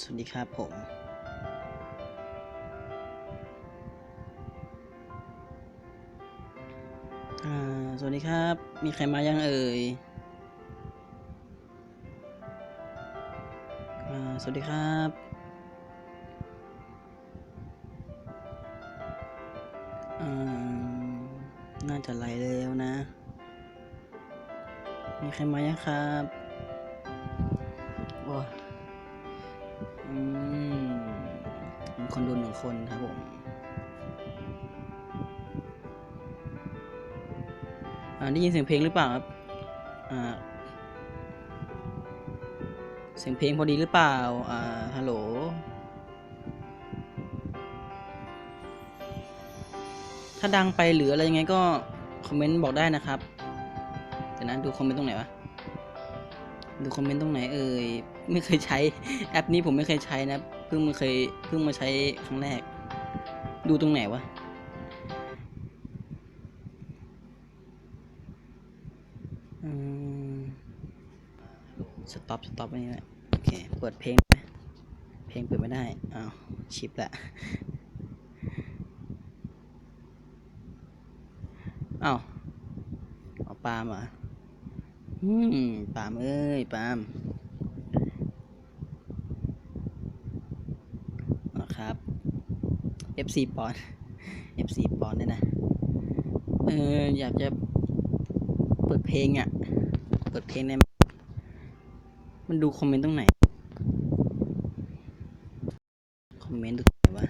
สวัสดีครับผมอ่าสวัสดีครับ มีใครมายังเอ่ยอ่าสวัสดีครับอ่าน่าจะไหลแล้วนะ มีใครมายังครับโอ้ อืมคนดูหนึ่งคนครับผมอ่าได้ยินเสียงเพลงหรือเปล่าครับเสียงเพลงพอดีหรือเปล่า อ่า ฮัลโหล ถ้าดังไปหรืออะไรยังไงก็ คอมเมนต์บอกได้นะครับเดี๋ยวนะดูคอมเมนต์ตรงไหนวะ ดูคอมเมนต์ตรงไหนเอ่ย ไม่เคยใช้แอปนี้ผมไม่เคยใช้นะเพิ่งมาเคยเพิ่งมาใช้ครั้งแรก ดูตรงไหนวะอืมสต็อปสต็อปอันนี้แหละโอเคเปิดเพลงไหมเพลงเปิดไม่ได้อ้าวชิปละอ้าวเอาปาล์มเหรออืมปาล์มเอ้ยปาล์มอ๋อครับ FC ปอน FC ปอนเนี่ยนะ เอออยากจะเปิดเพลงอะ เปิดเพลงได้ไมันดูคอมเมนต์ตรงไหน คอมเมนต์ตรงไหนวะ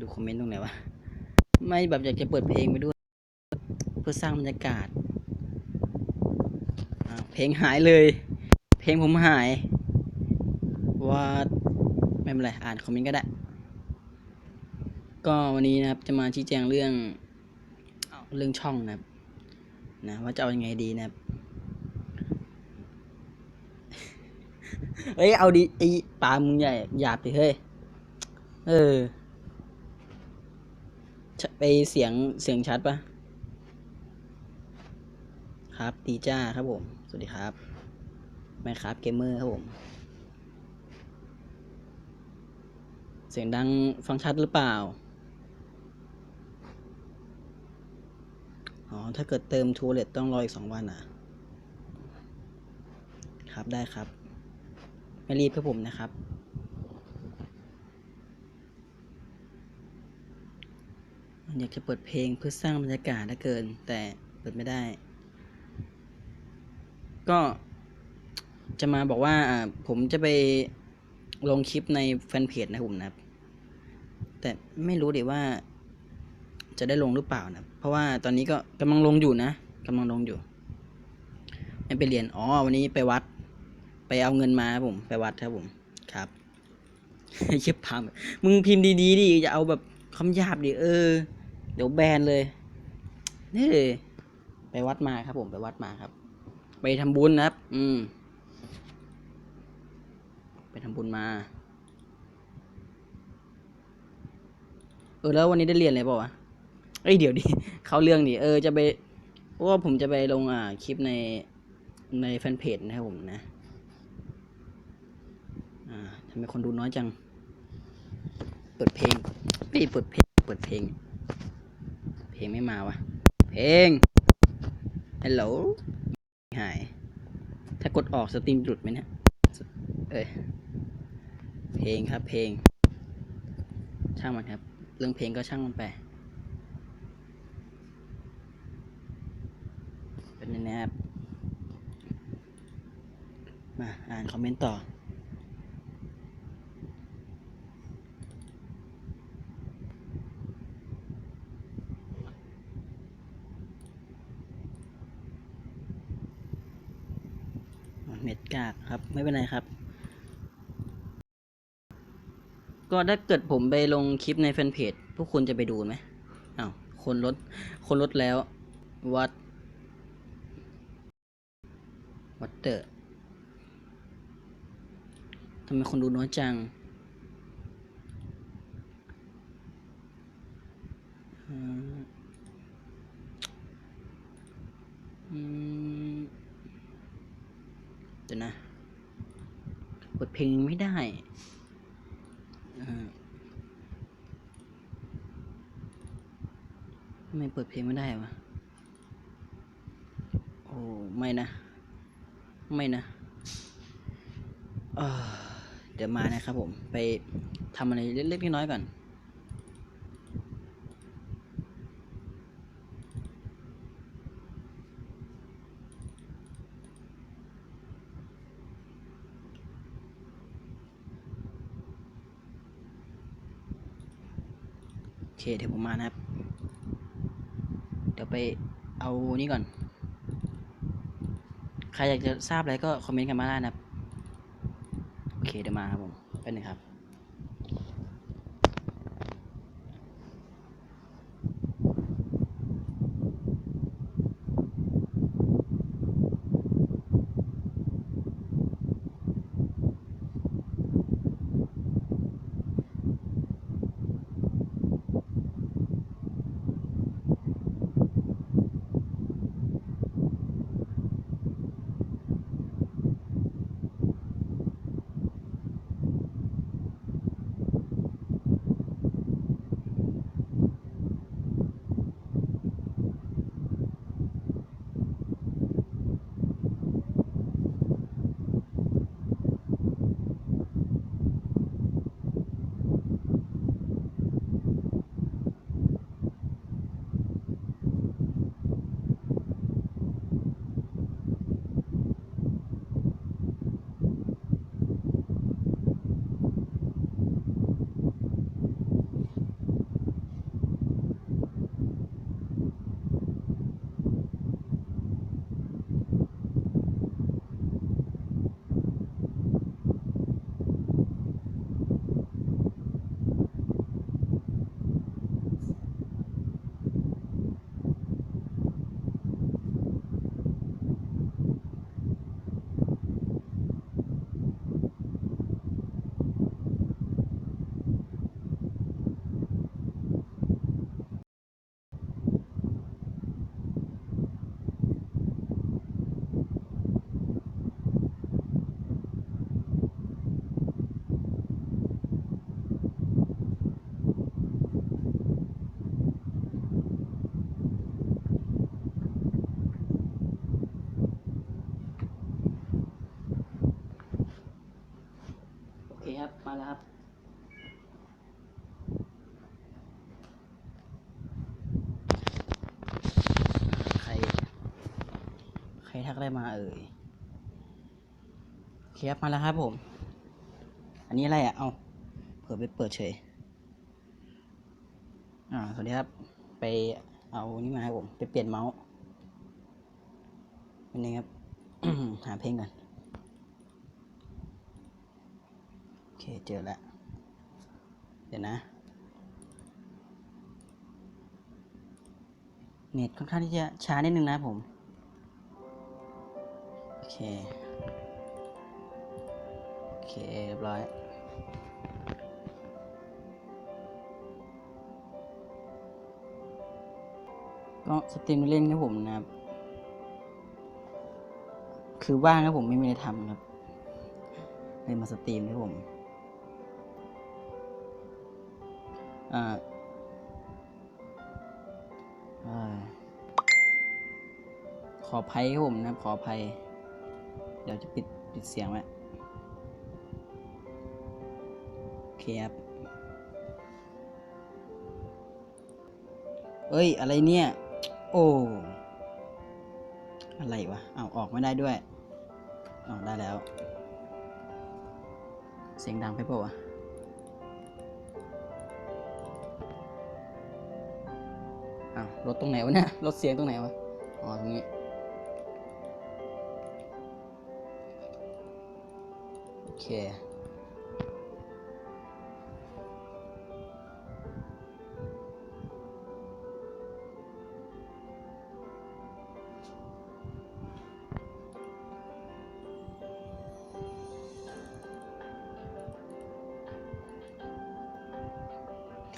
ดูคอมเมนต์ตรงไหนวะ ไม่แบบอยากจะเปิดเพลงไปด้วย เพื่อสร้างบรรยากาศ เพลงหายเลย เพลงผมหาย ว่า ไม่เป็นไร อ่านคอมเมนต์ก็ได้ ก็วันนี้นะครับจะมาชี้แจงเรื่องเรื่องช่องนะครับ นะว่าจะเอายังไงดีนะครับเฮ้ยเอาดีไอ้ปลามึงใหญ่หยาบดิเฮ้ย เออ ไปเสียงเสียงชัดปะครับดีจ้าครับผม สวัสดีครับแม่ครับเกมเมอร์ครับผม เสียงดังฟังชัดหรือเปล่า อ๋อ ถ้าเกิดเติมทูเลตต้องรออีกสองวันอะ ครับได้ครับ ไม่รีบครับผมนะครับอยากจะเปิดเพลงเพื่อสร้างบรรยากาศเหลือเกิน แต่เปิดไม่ได้ ก็จะมาบอกว่าผมจะไป ลงคลิปในแฟนเพจนะผมนะครับ แต่ไม่รู้ดิว่า จะได้ลงหรือเปล่านะ เพราะว่าตอนนี้ก็กำลังลงอยู่นะกำลังลงอยู่ ไม่ไปเรียน อ๋อ วันนี้ไปวัด ไปเอาเงินมาครับผม ไปวัดครับผม ครับเชิบพามมึงพิมพ์ดีๆดิอย่าเอาแบบคำหยาบดิเออ เดี๋ยวแบนเลย นี่ ไปวัดมาครับผม ไปวัดมาครับ ไปทำบุญนะครับ อืม ไปทำบุญมา เออแล้ววันนี้ได้เรียนอะไรเปล่าวะเอ้ยเดี๋ยวดิเข้าเรื่องดิเออจะไปเพราะว่าผมจะไปลงอ่าคลิปในในแฟนเพจนะครับผมนะ อ่าทำไมคนดูน้อยจัง เปิดเพลงไม่เปิดเพลง เปิดเพลง เพลงไม่มาวะเพลงฮัลโหลหาย ถ้ากดออกสตรีมหลุดไหมเนี่ย เอ้ยเพลงครับเพลง ช่างมันครับ เรื่องเพลงก็ช่างมันไปเป็นยังไงครับมาอ่านคอมเมนต์ต่อเม็ดกากครับ ไม่เป็นไรครับ ก็ถ้าเกิดผมไปลงคลิปในแฟนเพจพวกคุณจะไปดูไหมอ้าวคนลด คนลดแล้ว วัด วัดเตอร์ทำไมคนดูน้อยจังเดี๋ยวนะเปิดเพลงไม่ได้อ่าทำ ไมเปิดเพลงไม่ได้วะ โอ้ ไม่นะ ไม่นะเเดี๋ยวมานะครับผม ไปทำอะไรเล็กๆน้อยๆก่อนโอเคเดี๋ยวผมมานะครับ ดี๋ยวไปเอานี่ก่อน ใครอยากจะทราบอะไรก็คอมเมนต์กันมาได้นะ โอเคเดี๋ยวมาครับผมเป๊บนึงครับ ทักอะไรมาเอ่ยเคครับมาแล้วครับผม อันนี้อะไรอะ เอาเผื่อไปเปิดเฉย อ่า สวัสดีครับ ไปเอานี่มาให้ผม ไปเปลี่ยนเมาส์เป็นไงครับ หาเพลงก่อนโอเค เจอแล้ว เดี๋ยวนะ เน็ตค่อนข้างที่จะช้านิดนึงนะผม เค โอเคเรียบร้อยก็สตรีมเล่นครับผมนะครับ คือว่างครับผมไม่มีอะไรทำครับเลยมาสตรีมครับผมอ่าอ่อขออภัยครับผมนะขออภัย ดี๋ยวจะปิดปิดเสียงไว้โอเคครับเอ้ย อะไรเนี่ย โอ้ อะไรวะ เอาออกไม่ได้ด้วยอ๋อได้แล้ว เสียงดังไปเปล่าวะอ้าวรถตรงไหนวะเนี่ย รถเสียงตรงไหนวะ อ๋อ ตรงนี้ เค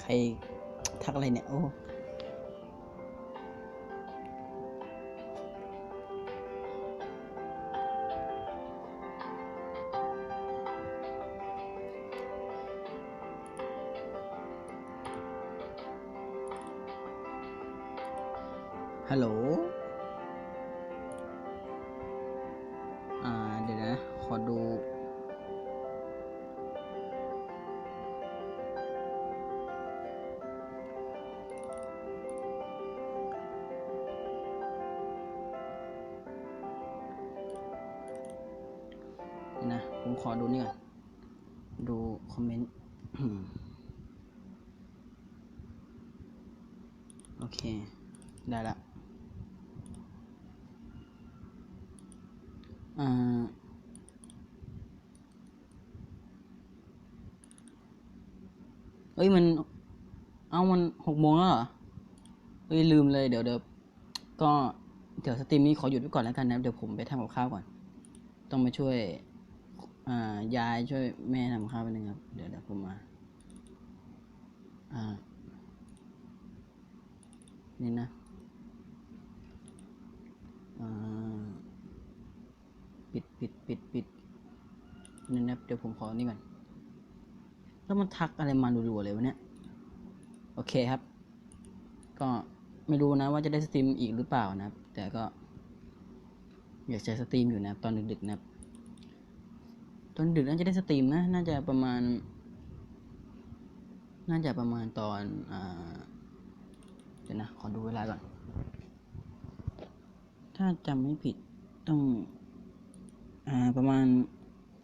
ใครทักอะไรเนี่ย โอ้ ฮัลโหล อ่า เดี๋ยวนะ ขอดู นะ ผมขอดูนี่ก่อน ดูคอมเมนต์ โอเค ได้ละ อ่า เอ้ยมัน เอามันหกโมงแล้วเหรอเอ้ยลืมเลยเดี๋ยวเดี๋ยวก็เดี๋ยวสตรีมนี้ขอหยุดไว้ก่อนแล้วกันนะเดี๋ยวผมไปทำกับข้าวก่อน ต้องไปช่วยอ่ายายช่วยแม่ทำข้าวไปหนึ่งครับ เดี๋ยวเดี๋ยวผมมา อ่า นี่นะ อ่า ปิดปิดปิดปิดนี่นะเดี๋ยวผมขอนี่ก่อน แล้วมันทักอะไรมารัวๆเลยวะเนี่ย โอเคครับ ก็ไม่รู้นะว่าจะได้สตรีมอีกหรือเปล่านะครับ แต่ก็ อยากจะสตรีมอยู่นะตอนดึกๆนะครับตอนดึกน่าจะได้สตรีมนะ น่าจะประมาณ น่าจะประมาณตอนอ่าเดี๋ยวนะ ขอดูเวลาก่อน ถ้าจำไม่ผิดต้อง ประมาณ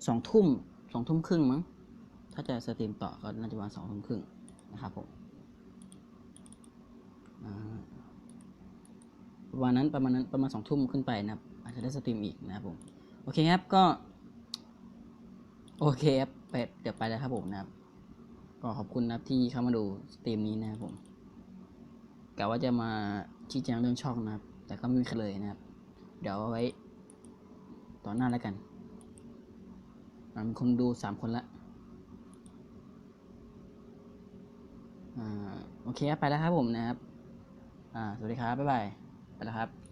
สองทุ่มสองทุ่มครึ่งมั้ง ถ้าจะสตรีมต่อก็น่าจะประมาณสองทุ่มครึ่งนะครับผมอ่าประมาณนั้นประมาณนั้นประมาณสองทุ่มขึ้นไปนะครับ อาจจะได้สตรีมอีกนะครับผม โอเคครับก็ โอเคครับไปเดี๋ยวไปแล้วครับผมนะครับ ก็ขอบคุณนะครับที่เข้ามาดูสตรีมนี้นะครับผมกะว่าจะมาชี้แจงเรื่องช่องนะครับ แต่ก็ไม่มีใครเลยนะครับ เดี๋ยวเอาไว้ ตอนหน้าแล้วกันอ่ามีคนดูสามคนละอ่าโอเคครับไปแล้วครับผมนะครับ อ่า สวัสดีครับ บ๊ายบาย ไปแล้วครับ